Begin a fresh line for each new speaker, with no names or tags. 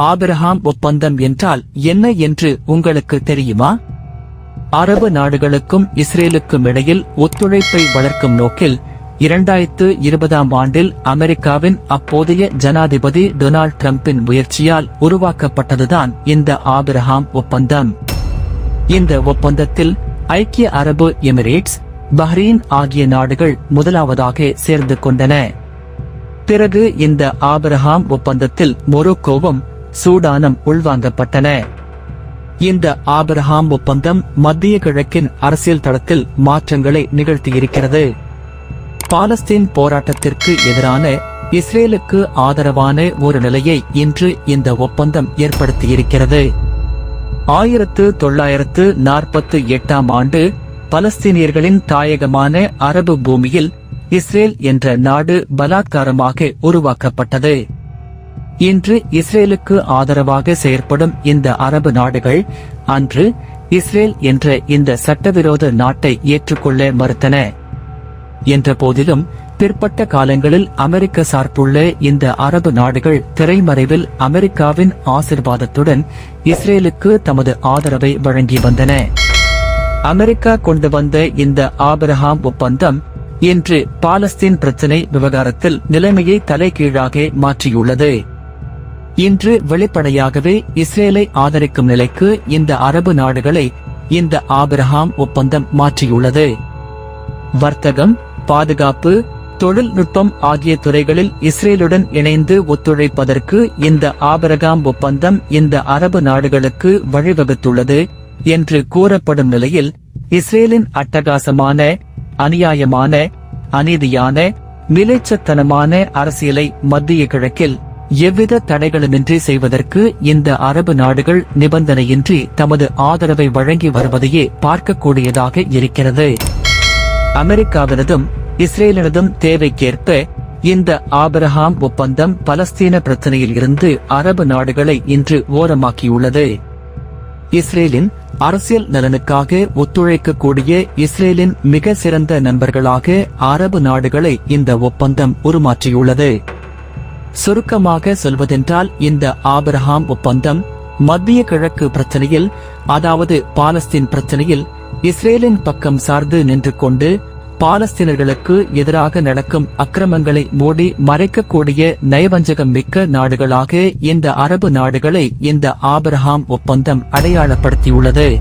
ஆபிரஹாம் ஒப்பந்தம் என்றால் என்ன என்று உங்களுக்கு தெரியுமா? அரபு நாடுகளுக்கும் இஸ்ரேலுக்கும் இடையில் ஒத்துழைப்பை வளர்க்கும் நோக்கில் இரண்டாயிரத்து இருபதாம் ஆண்டில் அமெரிக்காவின் அப்போதைய ஜனாதிபதி டொனால்ட் டிரம்பின் முயற்சியால் உருவாக்கப்பட்டதுதான் இந்த ஆபிரஹாம் ஒப்பந்தம். இந்த ஒப்பந்தத்தில் ஐக்கிய அரபு எமிரேட்ஸ் பஹ்ரீன் ஆகிய நாடுகள் முதலாவதாக சேர்ந்து கொண்டன. பிறகு இந்த ஆபிரஹாம் ஒப்பந்தத்தில் மொரோக்கோவும் சூடானம் உள்வாங்கப்பட்டன. இந்த ஆபிரஹாம் ஒப்பந்தம் மத்திய கிழக்கின் அரசியல் தளத்தில் மாற்றங்களை நிகழ்த்தியிருக்கிறது. பாலஸ்தீன் போராட்டத்திற்கு எதிரான இஸ்ரேலுக்கு ஆதரவான ஒரு நிலையை இன்று இந்த ஒப்பந்தம் ஏற்படுத்தியிருக்கிறது. ஆயிரத்து தொள்ளாயிரத்து நாற்பத்து எட்டாம் ஆண்டு பலஸ்தீனியர்களின் தாயகமான அரபு பூமியில் இஸ்ரேல் என்ற நாடு பலாத்காரமாக உருவாக்கப்பட்டது. இன்று இஸ்ரேலுக்கு ஆதரவாக செயற்படும் இந்த அரபு நாடுகள் அன்று இஸ்ரேல் என்ற இந்த சட்டவிரோத நாட்டை ஏற்றுக்கொள்ள மறுத்தன. என்ற போதிலும் பிற்பட்ட காலங்களில் அமெரிக்க சார்புள்ள இந்த அரபு நாடுகள் திரைமறைவில் அமெரிக்காவின் ஆசிர்வாதத்துடன் இஸ்ரேலுக்கு தமது ஆதரவை வழங்கி வந்தன. அமெரிக்கா கொண்டு வந்த இந்த ஆபிரஹாம் ஒப்பந்தம் இன்று பாலஸ்தீன் பிரச்சினை விவகாரத்தில் நிலைமையை தலைகீழாக மாற்றியுள்ளது. இன்று வெளிப்படையாகவே இஸ்ரேலை ஆதரிக்கும் நிலைக்கு இந்த அரபு நாடுகளை இந்த ஆபிரஹாம் ஒப்பந்தம் மாற்றியுள்ளது. வர்த்தகம் பாதுகாப்பு தொழில்நுட்பம் ஆகிய துறைகளில் இஸ்ரேலுடன் இணைந்து ஒத்துழைப்பதற்கு இந்த ஆபரகாம் ஒப்பந்தம் இந்த அரபு நாடுகளுக்கு வழிவகுத்துள்ளது என்று கூறப்படும் நிலையில் இஸ்ரேலின் அட்டகாசமான அநியாயமான அநீதியான மிலைச்சத்தனமான அரசியலை மத்திய கிழக்கில் எவ்வித தடைகளுமின்றி செய்வதற்கு இந்த அரபு நாடுகள் நிபந்தனையின்றி தமது ஆதரவை வழங்கி வருவதையே பார்க்கக்கூடியதாக இருக்கிறது. அமெரிக்காவினதும் இஸ்ரேலினதும் தேவைக்கேற்ப இந்த ஆபரஹாம் ஒப்பந்தம் பலஸ்தீன பிரச்சனையில் இருந்து அரபு நாடுகளை இன்று ஓரமாக்கியுள்ளது. இஸ்ரேலின் அரசியல் நலனுக்காக ஒத்துழைக்கக்கூடிய இஸ்ரேலின் மிக சிறந்த நண்பர்களாக அரபு நாடுகளை இந்த ஒப்பந்தம் உருமாற்றியுள்ளது. சுருக்கமாக சொல்வதென்றால் இந்த ஆபிரஹாம் ஒப்பந்தம் மத்திய கிழக்கு பிரச்சனையில் அதாவது பாலஸ்தீன் பிரச்சனையில் இஸ்ரேலின் பக்கம் சார்ந்து நின்று கொண்டு பாலஸ்தீனர்களுக்கு எதிராக நடக்கும் அக்கிரமங்களை மூடி மறைக்கக்கூடிய நயவஞ்சகம் மிக்க நாடுகளாக இந்த அரபு நாடுகளை இந்த ஆபிரஹாம் ஒப்பந்தம் அடையாளப்படுத்தியுள்ளது.